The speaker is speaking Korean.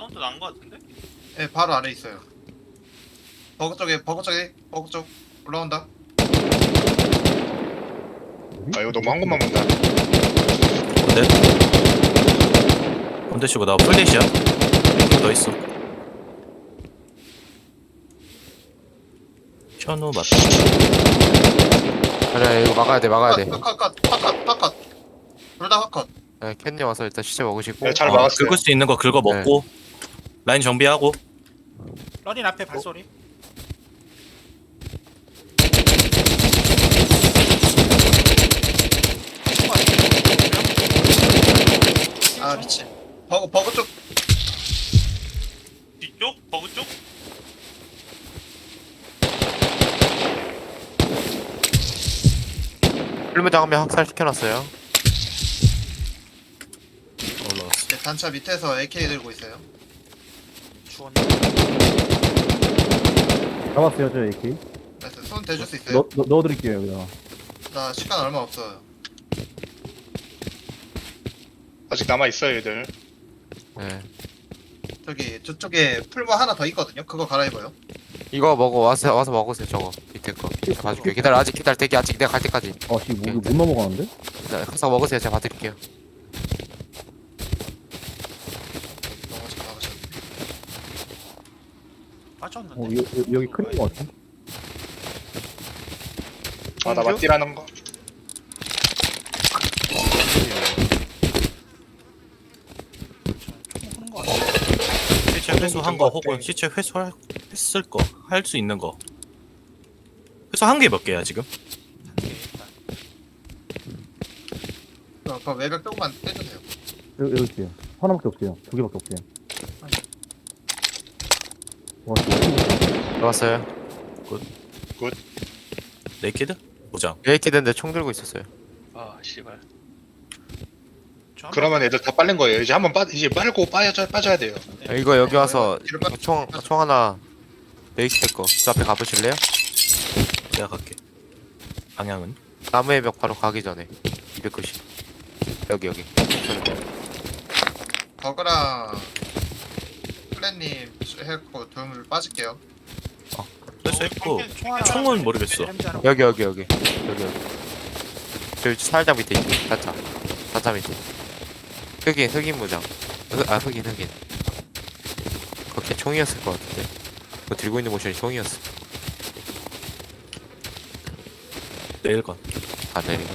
사운드 난 거 같은데? 예, 바로 아래 있어요. 버그 쪽에, 버그 쪽에, 버그 쪽 올라온다. 아 이거 너무 한 곳만 본다. 근데 근데 치고 나 풀대시야 더 있어 현우 맞다 그래 이거 막아야 돼 막아야 돼 컷, 컷, 컷, 컷, 컷, 컷, 컷. 둘다 컷. 네, 캔님 와서 일단 시체 먹으시고 네, 잘 어, 막았어요. 긁을 수 있는 거 긁어 먹고 라인 정비하고 러린 앞에 발소리. 아, 미친. 버그, 버그 쪽. 뒤쪽? 버그 쪽? 풀무장 한명 학살 시켜놨어요 올라왔어 네, 단차 밑에서 AK 들고 있어요. 주웠네. 잡았어요 저 AK 나이스. 손 대줄 수 있어요? 넣, 넣, 넣어드릴게요 여기다 나 시간 얼마 없어요. 아직 남아 있어요 얘들. 네 저기, 저쪽에 풀무 하나 더 있거든요. 그거 갈아입어요. 이거 먹어 와서 와서 먹으세요 저거 밑에 거 제가 봐줄게요 기다려 아직 기다려 대기 아직 내가 갈 때까지 아씨 뭐, 못 넘어가는데? 네, 가서 먹으세요 제가 봐드릴게요 너무 잘 막으셨네. 빠졌는데. 어 여, 여, 여기 큰인 거 같아 아 나 맞디라는 거. 시체 회수한 거 혹은 시체 회수했을 거 할 수 있는 거 회수한 게몇 개야 지금? 한개 일단. 그, 그 외벽 조금만 떼주세요. 여기, 여기 있어요 하나밖에 없어요 두 개밖에 없어요 와 들어왔어요. 네이키드? 보장. 에이티드인데 총 들고 있었어요. 아 씨발. 저 한- 그러면 애들 다 빨린 거예요. 이제 한번 빠 이제 빨고 빠져 빠져야 돼요. 야, 이거 여기 와서 뒤로 빠- 총, 총 하나 베이스 거저 앞에 가보실래요? 내가 갈게. 방향은? 나무의 벽 바로 가기 전에. 290 여기 여기. 버그랑 플랜님 해갖고 둘 빠질게요. 회수했고 총 하나. 총은 모르겠어. 여기 여기 여기. 여기 여기. 저기 살짝 밑에 있지. 단차 단차 밑에. 흑인 흑인 무장. 흑, 아 흑인 흑인. 그렇게 총이었을 것 같은데. 그 들고 있는 모션이 총이었어. 내일 건. 안 내리고